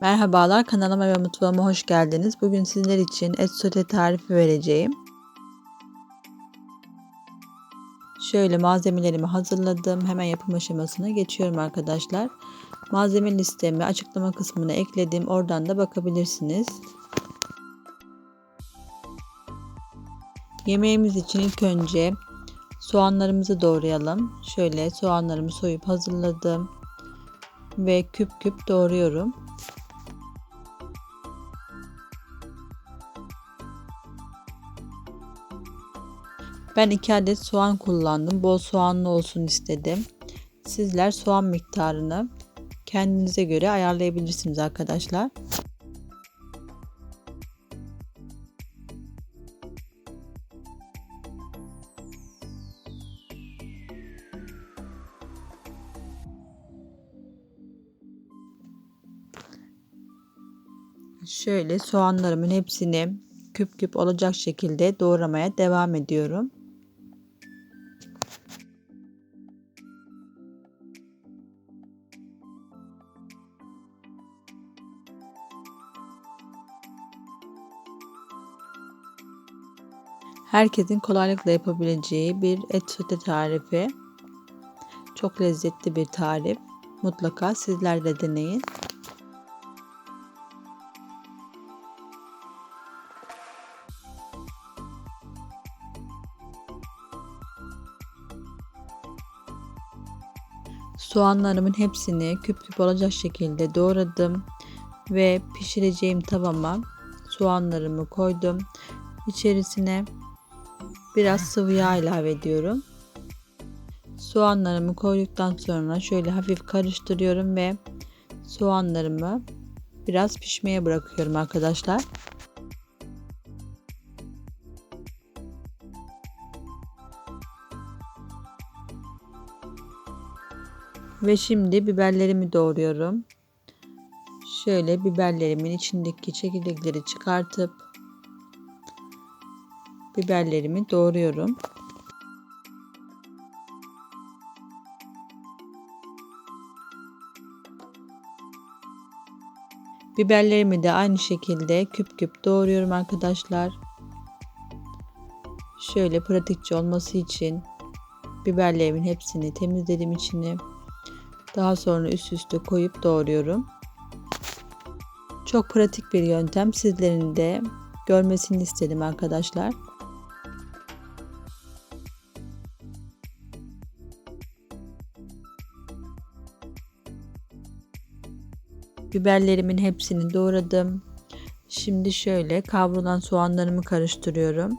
Merhabalar kanalıma ve mutfağıma hoş geldiniz. Bugün sizler için et sote tarifi vereceğim. Şöyle malzemelerimi hazırladım. Hemen yapım aşamasına geçiyorum arkadaşlar. Malzeme listemi açıklama kısmına ekledim. Oradan da bakabilirsiniz. Yemeğimiz için ilk önce soğanlarımızı doğrayalım. Şöyle soğanlarımı soyup hazırladım ve küp küp doğruyorum. Ben 2 adet soğan kullandım. Bol soğanlı olsun istedim. Sizler soğan miktarını kendinize göre ayarlayabilirsiniz arkadaşlar. Şöyle soğanlarımın hepsini küp küp olacak şekilde doğramaya devam ediyorum. Herkesin kolaylıkla yapabileceği bir et sote tarifi. Çok lezzetli bir tarif. Mutlaka sizler de deneyin. Soğanlarımın hepsini küp küp olacak şekilde doğradım ve pişireceğim tavama soğanlarımı koydum. İçerisine biraz sıvı yağ ilave ediyorum. Soğanlarımı koyduktan sonra şöyle hafif karıştırıyorum ve soğanlarımı biraz pişmeye bırakıyorum arkadaşlar. Ve şimdi biberlerimi doğruyorum. Şöyle biberlerimin içindeki çekirdekleri çıkartıp biberlerimi doğruyorum. Biberlerimi de aynı şekilde küp küp doğruyorum arkadaşlar. Şöyle pratikçi olması için biberlerimin hepsini temizledim içini. Daha sonra üst üste koyup doğruyorum. Çok pratik bir yöntem. Sizlerin de görmesini istedim arkadaşlar. Biberlerimin hepsini doğradım. Şimdi şöyle kavrulan soğanlarımı karıştırıyorum.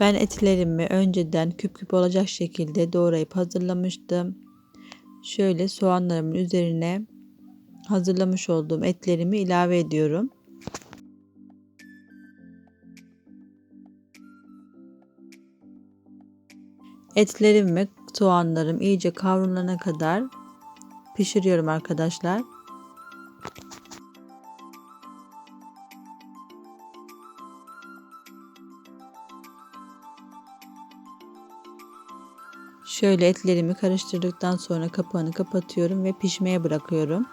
Ben etlerimi önceden küp küp olacak şekilde doğrayıp hazırlamıştım. Şöyle soğanlarımın üzerine hazırlamış olduğum etlerimi ilave ediyorum. Etlerim ve soğanlarım iyice kavrulana kadar pişiriyorum arkadaşlar. Şöyle etlerimi karıştırdıktan sonra kapağını kapatıyorum ve pişmeye bırakıyorum.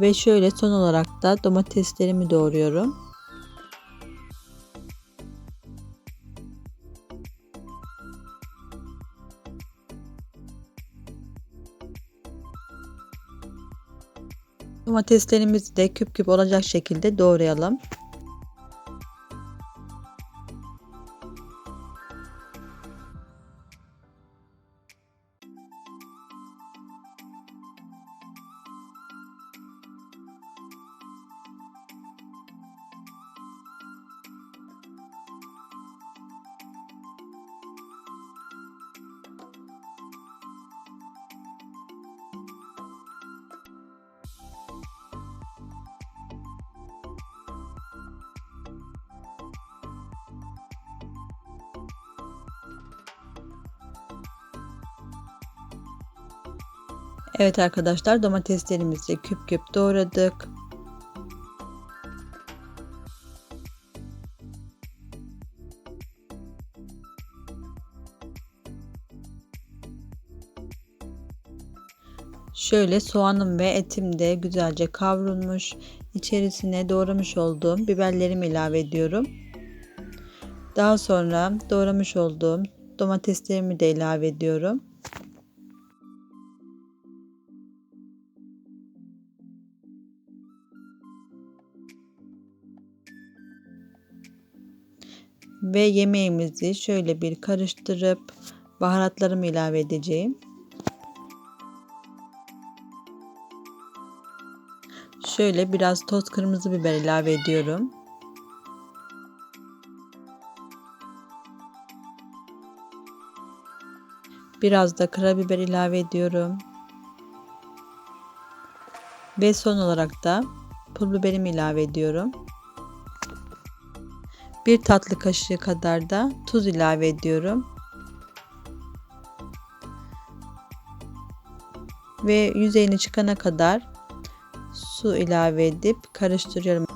Ve şöyle son olarak da domateslerimi doğruyorum. Domateslerimizi de küp küp olacak şekilde doğrayalım. Evet arkadaşlar domateslerimizi küp küp doğradık. Şöyle soğanım ve etim de güzelce kavrulmuş. İçerisine doğramış olduğum biberlerimi ilave ediyorum. Daha sonra doğramış olduğum domateslerimi de ilave ediyorum. Ve yemeğimizi şöyle bir karıştırıp baharatlarımı ilave edeceğim. Şöyle biraz toz kırmızı biber ilave ediyorum. Biraz da karabiber ilave ediyorum. Ve son olarak da pul biberimi ilave ediyorum. Bir tatlı kaşığı kadar da tuz ilave ediyorum. Ve yüzeyini çıkana kadar su ilave edip karıştırıyorum.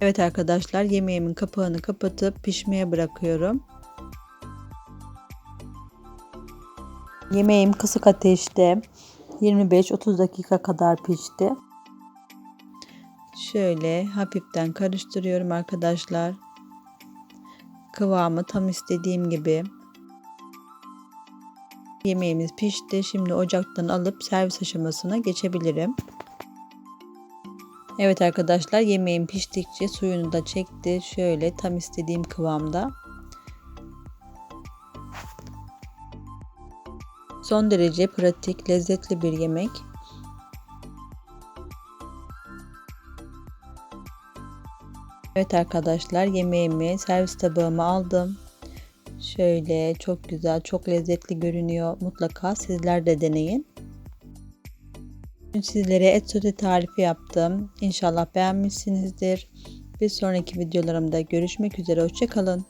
Evet arkadaşlar yemeğimin kapağını kapatıp pişmeye bırakıyorum. Yemeğim kısık ateşte 25-30 dakika kadar pişti. Şöyle hafiften karıştırıyorum arkadaşlar. Kıvamı tam istediğim gibi. Yemeğimiz pişti. Şimdi ocaktan alıp servis aşamasına geçebilirim. Evet arkadaşlar yemeğim piştikçe suyunu da çekti. Şöyle tam istediğim kıvamda. Son derece pratik, lezzetli bir yemek. Evet arkadaşlar yemeğimi servis tabağıma aldım. Şöyle çok güzel, çok lezzetli görünüyor. Mutlaka sizler de deneyin. Bugün sizlere et sote tarifi yaptım. İnşallah beğenmişsinizdir. Bir sonraki videolarımda görüşmek üzere. Hoşçakalın.